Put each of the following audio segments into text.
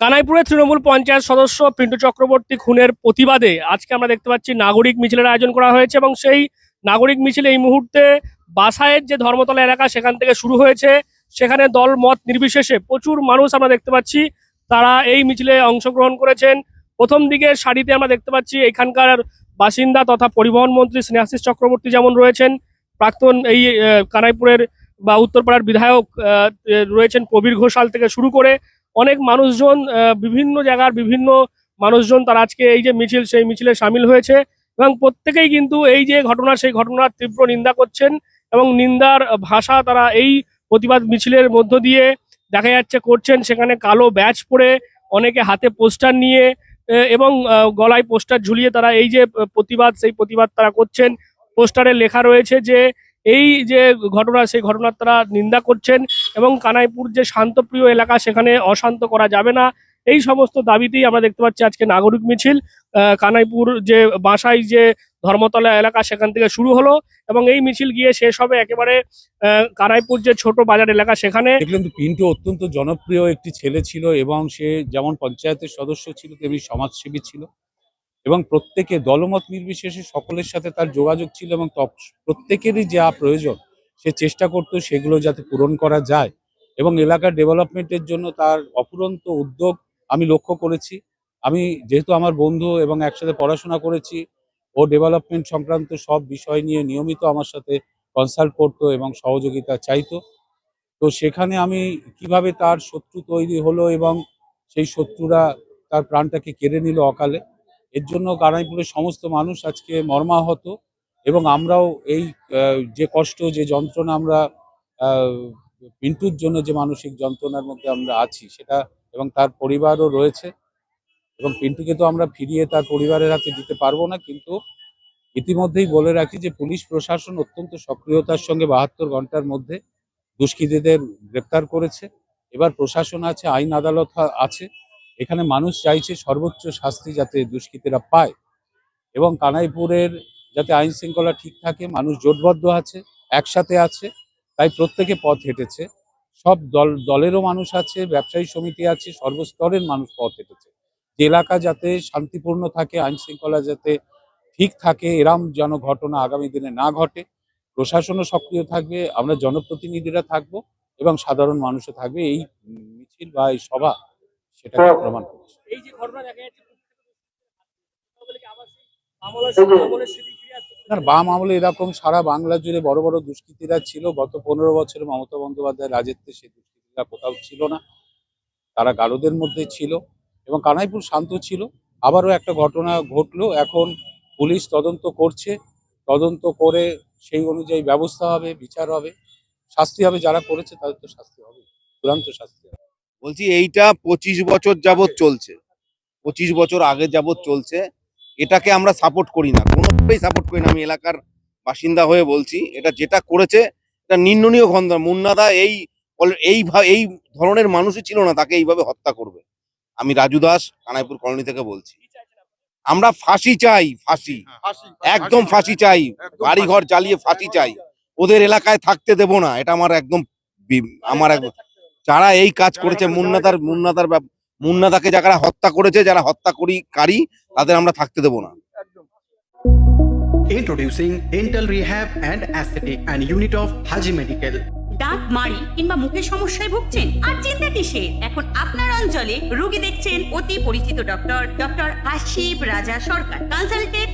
কানাইপুরের তৃণমূল পঞ্চায়েত সদস্য পিন্টু চক্রবর্তী খুনের প্রতিবাদে আজকে আমরা দেখতে পাচ্ছি নাগরিক মিছিলের আয়োজন করা হয়েছে এবং সেই নাগরিক মিছিল এই মুহূর্তে বাসায়ের যে ধর্মতলা এলাকা সেখান থেকে শুরু হয়েছে। সেখানে দল মত নির্বিশেষে প্রচুর মানুষ আমরা দেখতে পাচ্ছি, তারা এই মিছিলে অংশগ্রহণ করেছেন। প্রথম দিকে সারিতে আমরা দেখতে পাচ্ছি এখানকার বাসিন্দা তথা পরিবহন মন্ত্রী স্নেহাশিস চক্রবর্তী যেমন রয়েছেন, প্রাক্তন এই কানাইপুরের বা উত্তরপাড়ার বিধায়ক রয়েছেন কবির ঘোষাল থেকে শুরু করে অনেক মানুষজন বিভিন্ন জায়গার বিভিন্ন মানুষজন তারা আজকে এই যে মিছিল, সেই মিছিলে সামিল হয়েছে এবং প্রত্যেকেই কিন্তু এই যে ঘটনা, সেই ঘটনার তীব্র নিন্দা করছেন এবং নিন্দার ভাষা তারা এই প্রতিবাদ মিছিলের মধ্য দিয়ে দেখা যাচ্ছে করছেন। সেখানে কালো ব্যাচ পরে অনেকে হাতে পোস্টার নিয়ে এবং গলায় পোস্টার ঝুলিয়ে তারা এই যে প্রতিবাদ, সেই প্রতিবাদ তারা করছেন। পোস্টারে লেখা রয়েছে যে এই যে ঘটনা, সেই ঘটনার তারা নিন্দা করছেন এবং কানাইপুর যে শান্তপ্রিয় এলাকা, সেখানে অশান্ত করা যাবে না। এই সমস্ত দাবিতেই আমরা দেখতে পাচ্ছি আজকে নাগরিক মিছিল। কানাইপুর যে বাসাই যে ধর্মতলা এলাকা, সেখান থেকে শুরু হলো এবং এই মিছিল গিয়ে শেষ হবে একেবারে কানাইপুর যে ছোট বাজার এলাকা, সেখানে পিন্টু অত্যন্ত জনপ্রিয় একটি ছেলে ছিল এবং সে যেমন পঞ্চায়েতের সদস্য ছিল, তেমনি সমাজসেবী ছিল। এবং প্রত্যেকে দলমত নির্বিশেষে সকলের সাথে তার যোগাযোগ ছিল এবং প্রত্যেকেরই যা প্রয়োজন, সে চেষ্টা করতো সেগুলো যাতে পূরণ করা যায় এবং এলাকার ডেভেলপমেন্টের জন্য তার অফুরন্ত উদ্যোগ আমি লক্ষ্য করেছি। আমি যেহেতু আমার বন্ধু এবং একসাথে পড়াশোনা করেছি ও ডেভেলপমেন্ট সংক্রান্ত সব বিষয় নিয়ে নিয়মিত আমার সাথে কনসাল্ট করতো এবং সহযোগিতা চাইতো। তো সেখানে আমি কীভাবে তার শত্রু তৈরি হলো এবং সেই শত্রুরা তার প্রাণটাকে কেড়ে নিল অকালে এর জন্য কানাইপুরের সমস্ত মানুষ আজকে মর্মাহত এবং আমরাও এই যে কষ্ট, যে যন্ত্রণা আমরা পিন্টুর জন্য যে মানসিক যন্ত্রণার মধ্যে আমরা আছি, সেটা এবং তার পরিবারও রয়েছে এবং পিন্টুকে তো আমরা ফিরিয়ে তার পরিবারের হাতে দিতে পারব না, কিন্তু ইতিমধ্যেই বলে রাখি যে পুলিশ প্রশাসন অত্যন্ত সক্রিয়তার সঙ্গে বাহাত্তর ঘণ্টার মধ্যে দুষ্কৃতীদের গ্রেপ্তার করেছে। এবার প্রশাসন আছে, আইন আদালত আছে এখানে মানুষ চাইছে সর্বোচ্চ শাস্তি যাতে দুষ্কৃতীরা পায় এবং কানাইপুরের যাতে আইন শৃঙ্খলা ঠিক থাকে, মানুষ জোটবদ্ধ আছে, একসাথে আছে, তাই প্রত্যেকে পথ হেঁটেছে। সব দল, দলেরও মানুষ আছে, ব্যবসায়ী সমিতি আছে, সর্বস্তরের মানুষ পথ হেঁটেছে। যে এলাকা যাতে শান্তিপূর্ণ থাকে আইন শৃঙ্খলা যাতে ঠিক থাকে, এরম যেন ঘটনা আগামী দিনে না ঘটে। প্রশাসনও সক্রিয় থাকবে, আমরা জনপ্রতিনিধিরা থাকব এবং সাধারণ মানুষও থাকবে। এই মিছিল বা এই সভা সেটাকে প্রমাণ করছে। এই যে ঘটনা দেখা বাম আমলে এরকম সারা বাংলা জুড়ে বড় বড় দুষ্কৃতীরা ছিল। গত পনেরো বছরে মমতা বন্দ্যোপাধ্যায় রাজত্বে সেই দুষ্কৃতীরা কোথাও ছিল না। তারা গারোদের মধ্যে ছিল এবং কানাইপুর শান্ত ছিল। আবারও একটা ঘটনা ঘটলো। এখন পুলিশ তদন্ত করছে। তদন্ত করে সেই অনুযায়ী ব্যবস্থা হবে বিচার হবে। শাস্তি হবে যারা করেছে তাদের তো শাস্তি হবে। চূড়ান্ত শাস্তি হবে। বলছি এইটা পঁচিশ বছর যাবৎ চলছে। পঁচিশ বছর আগে যাবৎ চলছে। এটাকে আমরা সাপোর্ট করি না। কোনোভাবেই সাপোর্ট করি না। আমি এলাকার বাসিন্দা হয়ে বলছি, এটা যেটা করেছে, এটা নিন্দনীয় খন্দ। মুন্নাদা এই এই এই ধরনের মানুষই ছিল না, তাকে এইভাবে হত্যা করবে। আমি রাজু দাস, কানাইপুর কলোনি থেকে বলছি। আমরা ফাঁসি চাই, ফাঁসি। একদম ফাঁসি চাই। বাড়ি ঘর জ্বালিয়ে ফাঁসি চাই। ওদের এলাকায় থাকতে দেব না। এটা আমার একদম আমার একদম যারা এই কাজ করেছে মুন্নাদার মুন্নাদার মুন্নাদাকে যারা হত্যা করেছে যারা হত্যা করি কারি তাদের আমরা থাকতে দেবো না। Introducing Dental Rehab and Aesthetic and Unit of Haji Medical. দাঁত মাড়ি কিংবা মুখের সমস্যায় ভুগছেন? আর চিন্তা কিসের? এখন আপনার অঞ্চলে রোগী দেখছেন অতি পরিচিত doctor doctor Ashib Raja Sarkar. Consultant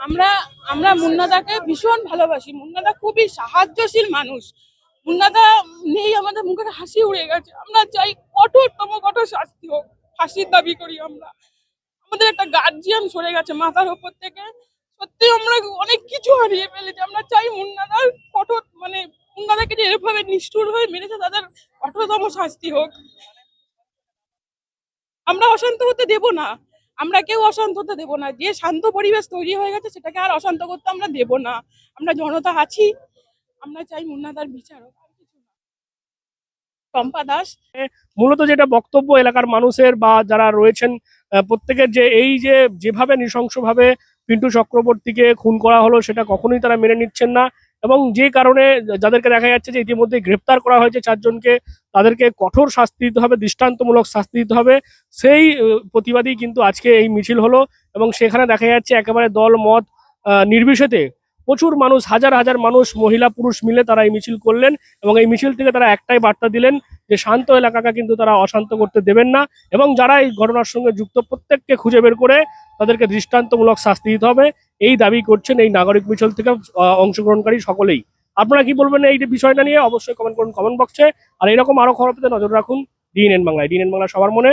আমরা আমরা মুন্নাদাকে ভীষণ ভালোবাসি। মুন্নাদা খুবই সাহায্যশীল মানুষ। মুন্নাদা নেই আমাদের মুখের হাসি উড়ে গেছে। আমরা চাই কঠোরতম, কঠোর শাস্তি হোক। ফাঁসির দাবি করি আমরা। আমাদের একটা গার্জিয়ান সরে গেছে মাথার উপর থেকে। সত্যি আমরা অনেক কিছু হারিয়ে ফেলেছি। আমরা চাই মুন্নাদার কঠোর মানে মুন্নাদাকে যে এরভাবে নিষ্ঠুর হয়ে মেরেছে, তাদের কঠোরতম শাস্তি হোক। আমরা অশান্ত হতে দেব না। আমরা কেউ অশান্ত হতে দেব না। যে শান্ত পরিবেশ তৈরি হয়ে গেছে, সেটাকে আর অশান্ত করতে আমরা দেব না। আমরা জনতা আছি, আমরা চাই মুন্নাদার বিচার না। দাস মূলত যেটা বক্তব্য এলাকার মানুষের বা যারা রয়েছেন প্রত্যেকের যে এই যে যেভাবে নৃশংসভাবে পিন্টু চক্রবর্তীকে খুন করা হলো, সেটা কখনোই তারা মেনে নিচ্ছেন না। এবং যে কারণে যাদেরকে দেখা যাচ্ছে যে ইতিমধ্যে গ্রেপ্তার করা হয়েছে চারজনকে, তাদেরকে কঠোর শাস্তি দিতে হবে, দৃষ্টান্তমূলক শাস্তি দিতে হবে। সেই প্রতিবাদী কিন্তু আজকে এই মিছিল হলো এবং সেখানে দেখা যাচ্ছে একেবারে দল মত নির্বিশেষে প্রচুর মানুষ, হাজার হাজার মানুষ, মহিলা, পুরুষ মিলে তারা এই মিছিল করলেন এবং এই মিছিল থেকে তারা একটাই বার্তা দিলেন যে শান্ত এলাকাকে কিন্তু তারা অশান্ত করতে দেবেন না এবং যারা এই ঘটনার সঙ্গে যুক্ত প্রত্যেককে খুঁজে বের করে তাদেরকে দৃষ্টান্তমূলক শাস্তি দিতে হবে। এই দাবি করছেন এই নাগরিক মিছিল থেকে অংশগ্রহণকারী সকলেই। আপনারা কি বলবেন এই বিষয়টা নিয়ে? অবশ্যই কমেন্ট করুন কমেন্ট বক্সে আর এরকম আরও খবর পেতে নজর রাখুন। ডিএনএন বাংলায়। ডিএনএন বাংলা সবার মনে।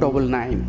double nine